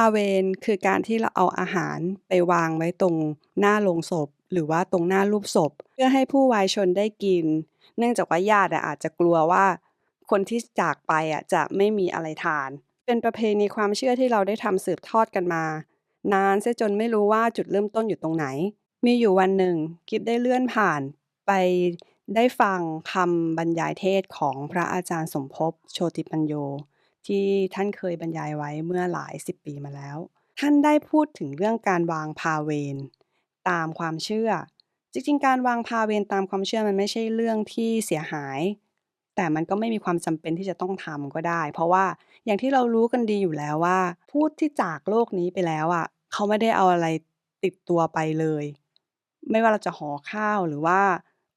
าเวรคือการที่เราเอาอาหารไปวางไว้ตรงหน้าโลงศพ หรือว่าตรงหน้ารูปศพ เพื่อให้ผู้วายชนได้กิน เนื่องจากว่าญาติอาจจะกลัวว่าคนที่จากไปอะจะไม่มีอะไรทาน เป็นประเพณีความเชื่อที่เราได้ทำสืบทอดกันมา นานเสียจนไม่รู้ว่าจุดเริ่มต้นอยู่ตรงไหน มีอยู่วันหนึ่งกิฟได้เลื่อนผ่านไปได้ฟังคำบรรยายเทศของพระอาจารย์สมภพโชติปัญโย ที่ท่านเคยบรรยายไว้เมื่อหลายสิบปีมาแล้ว ท่านได้พูดถึงเรื่องการวางพาเวรตามความเชื่อ จริงๆ การวางพาเวรตามความเชื่อมันไม่ใช่เรื่องที่เสียหาย แต่มันก็ไม่มีความจำเป็นที่จะต้องทำก็ได้ เพราะว่าอย่างที่เรารู้กันดีอยู่แล้วว่าผู้ที่จากโลกนี้ไปแล้วอะเขาไม่ได้เอาอะไรติดตัวไปเลย ไม่ว่าเราจะห่อข้าวหรือว่า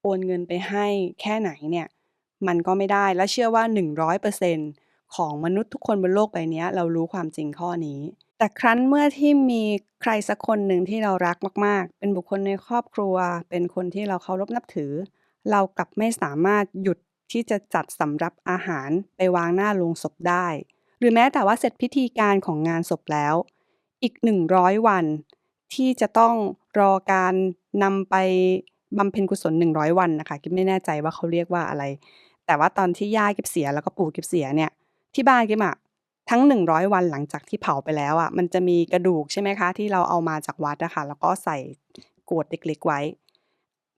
โอนเงินไปให้แค่ไหนเนี่ย มันก็ไม่ได้และเชื่อว่า 100% ของมนุษย์ทุกคนบนโลกใบนี้เรารู้ความจริงข้อนี้ แต่ครั้นเมื่อที่มีใครสักคนหนึ่งที่เรารักมาก ๆ เป็นบุคคลในครอบครัว เป็นคนที่เราเคารพนับถือ เรากลับไม่สามารถหยุดที่จะจัดสำรับอาหารไปวางหน้าโลงศพได้ หรือแม้แต่ว่าเสร็จพิธีการของงานศพแล้ว อีก 100 วัน ที่จะต้องรอการนำไปบำเพ็ญกุศล 100 วันนะคะกิ๊บไม่แน่ใจว่าเขาเรียกว่าอะไร แต่ว่าตอนที่ย่ากิ๊บเสียแล้วก็ปู่กิ๊บเสียเนี่ย ที่บ้านกิ๊บอะทั้ง 100 วันหลังจากที่เผาไปแล้วอะมันจะมีกระดูกใช่ไหมคะ ที่เราเอามาจากวัดอะคะแล้วก็ใส่โกรธเล็กๆไว้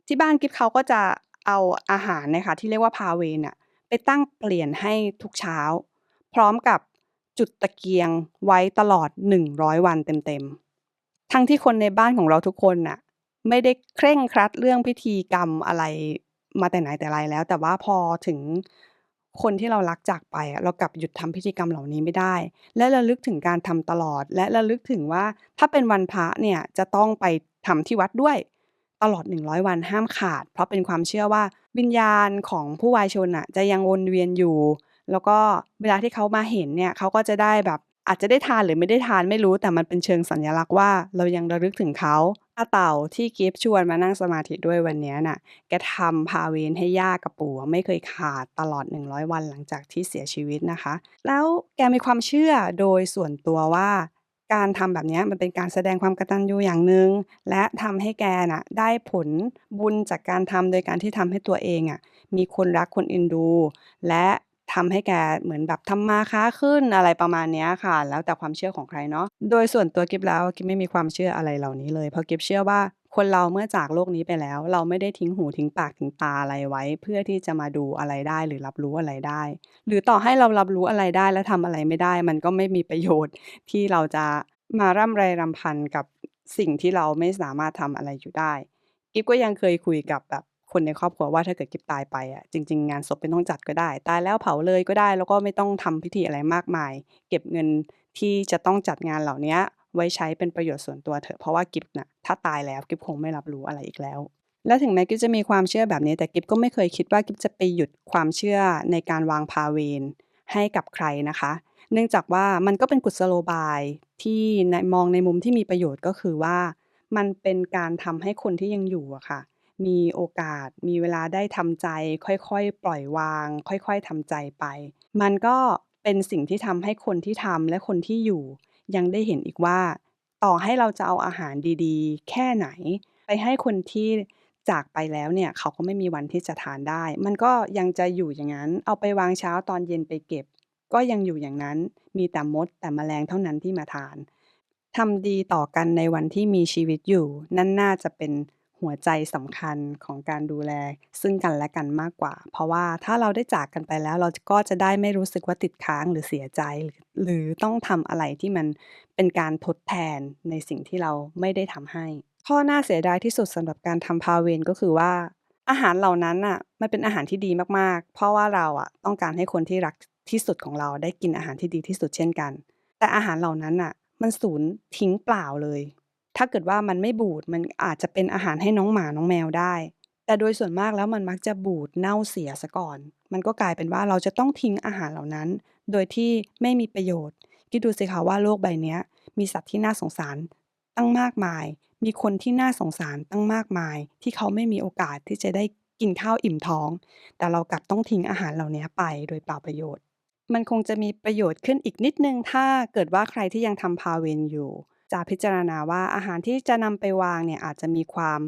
ที่บ้านกิ๊บเขาก็จะเอาอาหารนี่ยค่ะที่เรียกว่าพาเวน่ะไปตั้งเปลี่ยนให้ทุกเช้า พร้อมกับจุดตะเกียงไว้ตลอด 100 วันเต็มๆ ทั้งที่คนในบ้านของเราทุกคนน่ะไม่ได้เคร่งครัดเรื่องพิธีกรรมอะไรมาแต่ไหนแต่ไรแล้ว แต่ว่าพอถึง คนที่เรารักจากไปอะเรากลับหยุดทำพิธีกรรมเหล่านี้ไม่ได้ และระลึกถึงการทำตลอด และระลึกถึงว่าถ้าเป็นวันพระเนี่ยจะต้องไปทำที่วัดด้วย ตลอด 100 วันห้ามขาด เพราะเป็นความเชื่อว่าวิญญาณของผู้วายชนน่ะจะยังวนเวียนอยู่ แล้วก็เวลาที่เขามาเห็นเนี่ยเขาก็จะได้แบบอาจจะได้ทานหรือไม่ได้ทานไม่รู้ แต่มันเป็นเชิงสัญลักษณ์ว่าเรายังระลึกถึงเขาาเต่าที่กิ๊บชวนมานั่งสมาธิด้วยวันนี้น่ะ แกทำพาเวรให้ย่ากับปู่ไม่เคยขาดตลอด 100 วันหลังจากที่เสียชีวิตนะคะ แล้วแกมีความเชื่อโดยส่วนตัวว่า การทำแบบนี้มันเป็นการแสดงความกตัญญูอย่างหนึ่งและทำให้แกน่ะได้ผลบุญจากการทำโดยการที่ทำให้ตัวเองอะมีคนรักคนเอ็นดู และ ทำให้แกเหมือนแบบทำมาค้าขึ้นอะไรประมาณเนี้ยค่ะ แล้วแต่ความเชื่อของใครเนาะโดยส่วนตัวกิ๊บแล้วกิ๊บไม่มีความเชื่ออะไรเหล่านี้เลยเพราะกิ๊บเชื่อว่าคนเราเมื่อจากโลกนี้ไปแล้ว เราไม่ได้ทิ้งหูทิ้งปากทิ้งตาอะไรไว้ เพื่อที่จะมาดูอะไรได้หรือรับรู้อะไรได้ หรือต่อให้เรารับรู้อะไรได้และทำอะไรไม่ได้ มันก็ไม่มีประโยชน์ที่เราจะมาร่ำไรรำพันกับสิ่งที่เราไม่สามารถทำอะไรอยู่ได้กิ๊บก็ยังเคยคุยกับแบบ คนในครอบครัวว่าถ้าเกิดกิ๊บตายไปอะจริง ๆ งานศพไม่ต้องจัดก็ได้ ตายแล้วเผาเลยก็ได้ แล้วก็ไม่ต้องทำพิธีอะไรมากมาย เก็บเงินที่จะต้องจัดงานเหล่านี้ไว้ใช้เป็นประโยชน์ส่วนตัวเถอะเพราะว่ากิ๊บน่ะถ้าตายแล้วกิ๊บคงไม่รับรู้อะไรอีกแล้ว และถึงแม้กิ๊บจะมีความเชื่อแบบนี้ แต่กิ๊บก็ไม่เคยคิดว่ากิ๊บจะไปหยุดความเชื่อในการวางพาเวรให้กับใครนะคะ เนื่องจากว่ามันก็เป็นกุศโลบายที่มองในมุมที่มีประโยชน์ก็คือว่า มันเป็นการทำให้คนที่ยังอยู่อะค่ะ มีโอกาส มีเวลาได้ทำใจ ค่อย ๆ ปล่อยวาง ค่อย ๆ ทำใจไป มันก็เป็นสิ่งที่ทำให้คนที่ทำและคนที่อยู่ ยังได้เห็นอีกว่า ต่อให้เราจะเอาอาหารดี ๆ แค่ไหน ไปให้คนที่จากไปแล้วเนี่ย เขาก็ไม่มีวันที่จะทานได้ มันก็ยังจะอยู่อย่างงั้น เอาไปวางเช้าตอนเย็นไปเก็บ ก็ยังอยู่อย่างนั้น มีแต่มดแต่แมลงเท่านั้นที่มาทานทำดีต่อกันในวันที่มีชีวิตอยู่ นั่นน่าจะเป็น หัวใจสำคัญของการดูแล ซึ่งกันและกันมากกว่า เพราะว่าถ้าเราได้จากกันไปแล้ว เราก็จะได้ไม่รู้สึกว่าติดค้างหรือเสียใจหรือหรือต้องทำอะไรที่มันเป็นการทดแทนในสิ่งที่เราไม่ได้ทำให้ ข้อน่าเสียดายที่สุดสำหรับการทำพาเวรก็คือว่า อาหารเหล่านั้นน่ะมันเป็นอาหารที่ดีมากๆ เพราะว่าเราอะต้องการให้คนที่รักที่สุดของเราได้กินอาหารที่ดีที่สุดเช่นกัน แต่อาหารเหล่านั้นน่ะมันสูญทิ้งเปล่าเลย ถ้าเกิดว่ามันไม่บูดมันอาจจะเป็นอาหารให้น้องหมาน้องแมวได้ แต่โดยส่วนมากแล้วมันมักจะบูดเน่าเสียเสียก่อน มันก็กลายเป็นว่าเราจะต้องทิ้งอาหารเหล่านั้น โดยที่ไม่มีประโยชน์คิดดูสิคะว่าโลกใบนี้มีสัตว์ที่น่าสงสารตั้งมากมาย มีคนที่น่าสงสารตั้งมากมาย ที่เขาไม่มีโอกาสที่จะได้กินข้าวอิ่มท้อง แต่เรากลับต้องทิ้งอาหารเหล่านี้ไปโดยเปล่าประโยชน์ มันคงจะมีประโยชน์ขึ้นอีกนิดนึงถ้าเกิดว่าใครที่ยังทำพาเวรอยู่ จะพิจารณาว่าอาหารที่จะนำไปวางเนี่ยอาจจะมีความ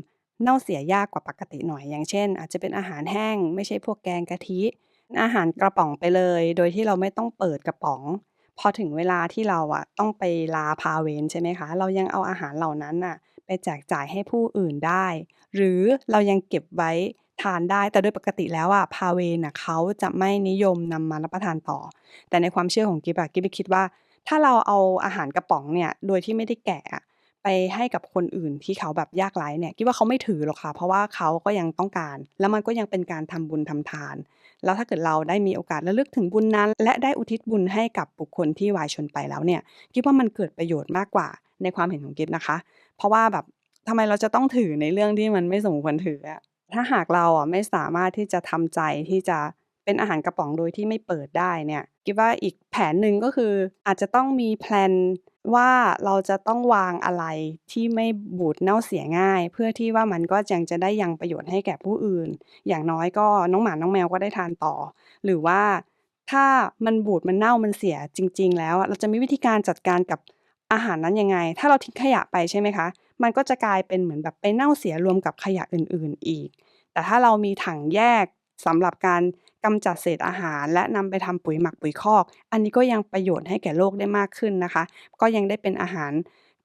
เน่าเสียยากกว่าปกติหน่อย อย่างเช่น อาจจะเป็นอาหารแห้ง ไม่ใช่พวกแกงกะทิ อาหารกระป๋องไปเลย โดยที่เราไม่ต้องเปิดกระป๋อง พอถึงเวลาที่เราอะต้องไปลาพาเวรใช่ไหมคะ เรายังเอาอาหารเหล่านั้นน่ะไปแจกจ่ายให้ผู้อื่นได้ หรือเรายังเก็บไว้ทานได้ แต่โดยปกติแล้วอะพาเวน่ะเขาจะไม่นิยมนำมารับประทานต่อ แต่ในความเชื่อของกิ๊บอะกิ๊บคิดว่า ถ้าเราเอาอาหารกระป๋องเนี่ยโดยที่ไม่ได้แกะไปให้กับคนอื่นที่เขาแบบยากไร้เนี่ยกิ๊บว่าเขาไม่ถือหรอกค่ะ เพราะว่าเขาก็ยังต้องการ แล้วมันก็ยังเป็นการทำบุญทำทาน แล้วถ้าเกิดเราได้มีโอกาสระลึกถึงบุญนั้น และได้อุทิศบุญให้กับบุคคลที่วายชนไปแล้วเนี่ยกิ๊บว่ามันเกิดประโยชน์มากกว่าในความเห็นของกิ๊บนะคะ เพราะว่าแบบทำไมเราจะต้องถือในเรื่องที่มันไม่สมควรถืออะถ้าหากเราอะไม่สามารถที่จะทำใจที่จะ เป็นอาหารกระป๋องโดยที่ไม่เปิดได้เนี่ยกิ๊บว่าอีกแผนหนึ่งก็คืออาจจะต้องมีแพลนว่าเราจะต้องวางอะไรที่ไม่บูดเน่าเสียง่าย เพื่อที่ว่ามันก็ยังจะได้ยังประโยชน์ให้แก่ผู้อื่น อย่างน้อยก็น้องหมาน้องแมวก็ได้ทานต่อ หรือว่าถ้ามันบูดมันเน่ามันเสียจริง ๆ แล้ว เราจะมีวิธีการจัดการกับอาหารนั้นยังไง ถ้าเราทิ้งขยะไปใช่ไหมคะ มันก็จะกลายเป็นเหมือนแบบไปเน่าเสียรวมกับขยะอื่น ๆ อีก แต่ถ้าเรามีถังแยกสำหรับการ กำจัดเศษอาหาร และนำไปทำปุ๋ยหมักปุ๋ยคอก อันนี้ก็ยังประโยชน์ให้แก่โลกได้มากขึ้นนะคะ ก็ยังได้เป็นอาหาร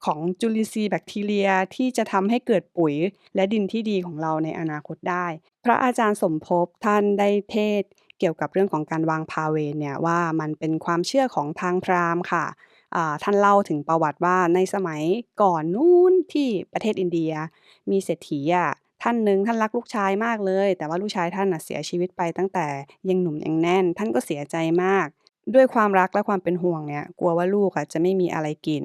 ของจุลินทรีย์แบคทีเรียที่จะทำให้เกิดปุ๋ยและดินที่ดีของเราในอนาคตได้ พระอาจารย์สมภพท่านได้เทศเกี่ยวกับเรื่องของการวางพาเวเนี่ยว่ามันเป็นความเชื่อของทางพราหมณ์ค่ะท่านเล่าถึงประวัติว่าในสมัยก่อนนู้นที่ประเทศอินเดีย มีเศรษฐีอะ ท่านหนึ่งท่านรักลูกชายมากเลย แต่ว่าลูกชายท่านนะเสียชีวิตไปตั้งแต่ยังหนุ่มยังแน่น ท่านก็เสียใจมาก ด้วยความรักและความเป็นห่วงเนี่ย กลัวว่าลูกอะจะไม่มีอะไรกิน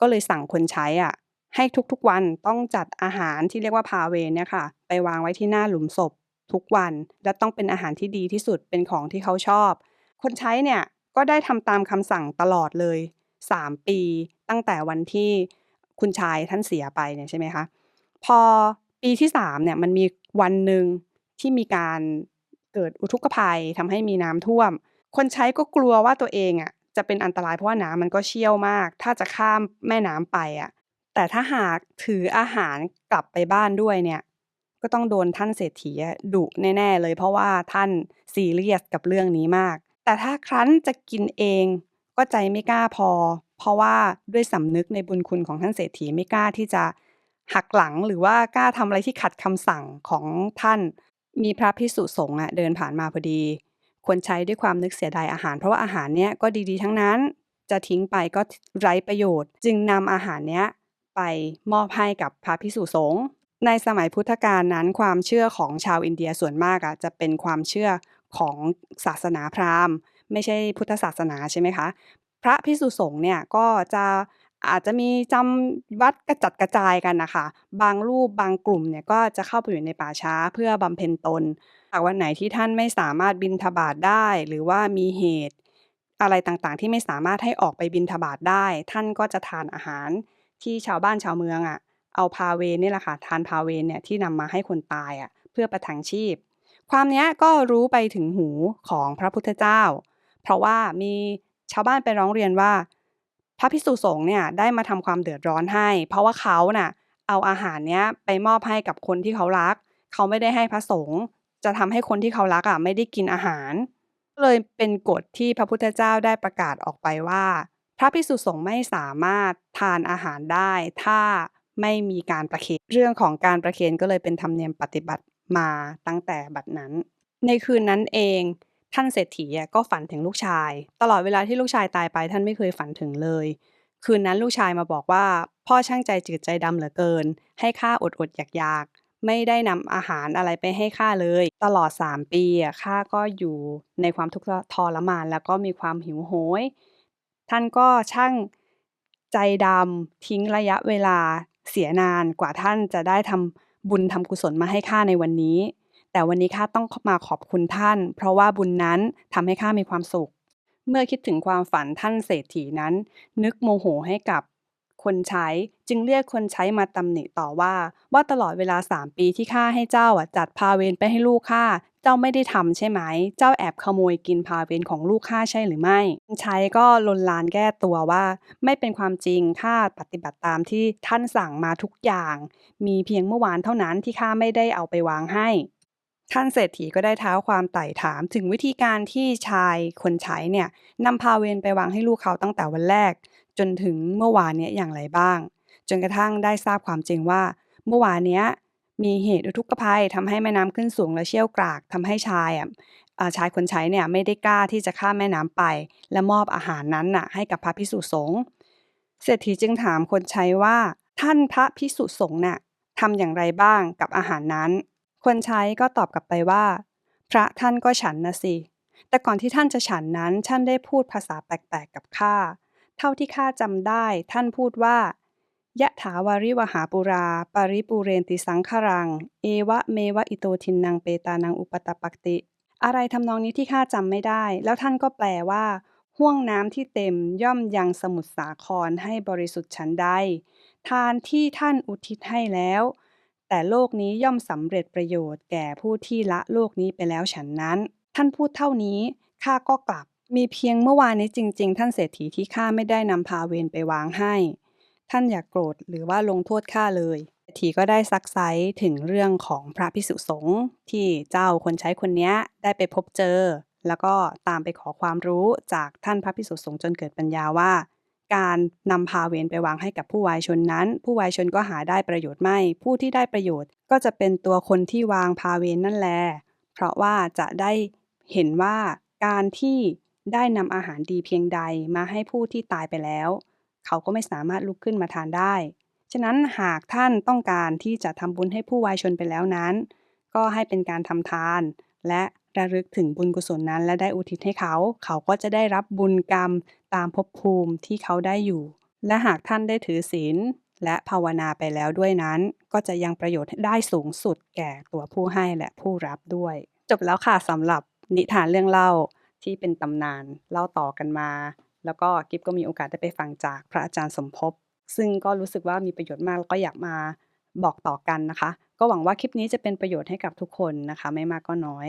ก็เลยสั่งคนใช้อะให้ทุกๆวันต้องจัดอาหารที่เรียกว่าพาเวเนี่ยค่ะ ไปวางไว้ที่หน้าหลุมศพทุกวัน และต้องเป็นอาหารที่ดีที่สุดเป็นของที่เขาชอบ คนใช้เนี่ยก็ได้ทำตามคำสั่งตลอดเลย 3 ปีตั้งแต่วันที่คุณชายท่านเสียไปเนี่ยใช่ไหมคะ พอ ปีที่3เนี่ยมันมีวันหนึ่งที่มีการเกิดอุทกภัยทำให้มีน้ำท่วม คนใช้ก็กลัวว่าตัวเองอะจะเป็นอันตรายเพราะว่าน้ำมันก็เชี่ยวมาก ถ้าจะข้ามแม่น้ำไปอะแต่ถ้าหากถืออาหารกลับไปบ้านด้วยเนี่ย ก็ต้องโดนท่านเศรษฐีดุแน่ ๆ เลยเพราะว่าท่านซีเรียสกับเรื่องนี้มาก แต่ถ้าครั้นจะกินเองก็ใจไม่กล้าพอ เพราะว่าด้วยสำนึกในบุญคุณของท่านเศรษฐีไม่กล้าที่จะ หักหลังหรือว่ากล้าทำอะไรที่ขัดคำสั่งของท่าน มีพระภิกษุสงฆ์อะเดินผ่านมาพอดีคนใช้ด้วยความนึกเสียดายอาหาร เพราะว่าอาหารเนี้ยก็ดีๆ ทั้งนั้น จะทิ้งไปก็ไร้ประโยชน์ จึงนำอาหารเนี้ยไปมอบให้กับพระภิกษุสงฆ์ในสมัยพุทธกาลนั้นความเชื่อของชาวอินเดียส่วนมากอะจะเป็นความเชื่อของศาสนาพราหมณ์ ไม่ใช่พุทธศาสนาใช่ไหมคะ พระภิกษุสงฆ์เนี่ยก็จะ อาจจะมีจำวัดกระจัดกระจายกันนะคะ บางรูปบางกลุ่มเนี่ยก็จะเข้าไปอยู่ในป่าช้าเพื่อบำเพ็ญตนหากวันไหนที่ท่านไม่สามารถบิณฑบาตได้ หรือว่ามีเหตุอะไรต่างๆ ที่ไม่สามารถให้ออกไปบิณฑบาตได้ ท่านก็จะทานอาหารที่ชาวบ้านชาวเมืองอะเอาพาเวรนี่แหละค่ะทานพาเวรเนี่ยที่นำมาให้คนตายอะเพื่อประทังชีพ ความนี้ก็รู้ไปถึงหูของพระพุทธเจ้า เพราะว่ามีชาวบ้านไปร้องเรียนว่า พระภิกษุสงฆ์เนี่ยได้มาทำความเดือดร้อนให้ เพราะว่าเขาน่ะเอาอาหารเนี้ยไปมอบให้กับคนที่เขารัก เขาไม่ได้ให้พระสงฆ์จะทำให้คนที่เขารักอะไม่ได้กินอาหารก็เลยเป็นกฎที่พระพุทธเจ้าได้ประกาศออกไปว่า พระภิกษุสงฆ์ไม่สามารถทานอาหารได้ ถ้าไม่มีการประเคนเรื่องของการประเคนก็เลยเป็นธรรมเนียมปฏิบัติมาตั้งแต่บัดนั้น ในคืนนั้นเอง ท่านเศรษฐีก็ฝันถึงลูกชาย ตลอดเวลาที่ลูกชายตายไปท่านไม่เคยฝันถึงเลย คืนนั้นลูกชายมาบอกว่า"พ่อช่างใจจืดใจดำเหลือเกิน ให้ข้าอดๆอยากๆไม่ได้นำอาหารอะไรไปให้ข้าเลย ตลอด 3 ปีข้าก็อยู่ในความทุกข์ททรมาน แล้วก็มีความหิวโหย ท่านก็ช่างใจดำทิ้งระยะเวลาเสียนานกว่าท่านจะได้ทำบุญทำกุศลมาให้ข้าในวันนี้ แต่วันนี้ข้าต้องมาขอบคุณท่าน เพราะว่าบุญนั้นทำให้ข้ามีความสุข"เมื่อคิดถึงความฝันท่านเศรษฐีนั้น นึกโมโหให้กับคนใช้จึงเรียกคนใช้มาตำหนิต่อว่า ว่า"ตลอดเวลา3ปีที่ข้าให้เจ้าจัดพาเวรไปให้ลูกข้าเจ้าไม่ได้ทำใช่ไหม เจ้าแอบขโมยกินพาเวนของลูกข้าใช่หรือไม่คนใช้ก็ลนลานแก้ตัวว่า ไม่เป็นความจริงข้าปฏิบัติตามที่ท่านสั่งมาทุกอย่าง มีเพียงเมื่อวานเท่านั้นที่ข้าไม่ได้เอาไปวางให้ ท่านเศรษฐีก็ได้ท้าความไต่ถามถึงวิธีการที่ชายคนใช้เนี่ยนำพาเวนไปวางให้ลูกเขาตั้งแต่วันแรก จนถึงเมื่อวานนี้อย่างไรบ้าง จนกระทั่งได้ทราบความจริงว่า เมื่อวานนี้มีเหตุอุทกภัยทำให้แม่น้ำขึ้นสูงและเชี่ยวกรากทำให้ชายอะชายคนใช้เนี่ยไม่ได้กล้าที่จะข้ามแม่น้ำไป และมอบอาหารนั้นน่ะให้กับพระภิกษุสงฆ์เศรษฐีจึงถามคนใช้ว่า ท่านพระภิกษุสงฆ์น่ะทำอย่างไรบ้างกับอาหารนั้น คนใช้ก็ตอบกลับไปว่า พระท่านก็ฉันนะสิ แต่ก่อนที่ท่านจะฉันนั้นท่านได้พูดภาษาแปลกๆกับข้า เท่าที่ข้าจำได้ ท่านพูดว่ายะถาวาริวหาปุรา ปริปูเรนติสังขรัง เอวะเมวะอิโตทินนางเปตานังอุปตปักติ อะไรทำนองนี้ที่ข้าจำไม่ได้ แล้วท่านก็แปลว่าห่วงน้ำที่เต็มย่อมยังสมุทรสาครให้บริสุทธิ์ฉันใด ทานที่ท่านอุทิศให้แล้ว แต่โลกนี้ย่อมสำเร็จประโยชน์แก่ผู้ที่ละโลกนี้ไปแล้วฉันนั้น ท่านพูดเท่านี้ข้าก็กลับ มีเพียงเมื่อวานนี้จริง ๆ ท่านเศรษฐีที่ข้าไม่ได้นำพาเวนไปวางให้ ท่านอย่ากโกรธหรือว่าลงโทษข้าเลยเศรษฐีก็ได้ซักไซถึงเรื่องของพระพิสุสงฆ์ที่เจ้าคนใช้คนนี้ได้ไปพบเจอ แล้วก็ตามไปขอความรู้จากท่านพระพิสุสงฆ์จนเกิดปัญญาว่า การนำพาเวนไปวางให้กับผู้วายชนนั้น ผู้วายชนก็หาได้ประโยชน์ไม่ ผู้ที่ได้ประโยชน์ ก็จะเป็นตัวคนที่วางพาเวนนั่นแหละเพราะว่าจะได้เห็นว่าการที่ได้นำอาหารดีเพียงใดมาให้ผู้ที่ตายไปแล้ว เขาก็ไม่สามารถลุกขึ้นมาทานได้ ฉะนั้นหากท่านต้องการที่จะทำบุญให้ผู้วายชนไปแล้วนั้น ก็ให้เป็นการทำทาน และ ระลึกถึงบุญกุศลนั้น และได้อุทิศให้เขา เขาก็จะได้รับบุญกรรมตามภพภูมิที่เขาได้อยู่ และหากท่านได้ถือศีลและภาวนาไปแล้วด้วยนั้น ก็จะยังประโยชน์ได้สูงสุดแก่ตัวผู้ให้และผู้รับด้วย จบแล้วค่ะสำหรับนิทานเรื่องเล่าที่เป็นตำนานเล่าต่อกันมา แล้วก็กิฟก็มีโอกาสได้ไปฟังจากพระอาจารย์สมภพซึ่งก็รู้สึกว่ามีประโยชน์มากแล้วก็อยากมาบอกต่อกันนะคะ ก็หวังว่าคลิปนี้จะเป็นประโยชน์ให้กับทุกคนนะคะ ไม่มากก็น้อย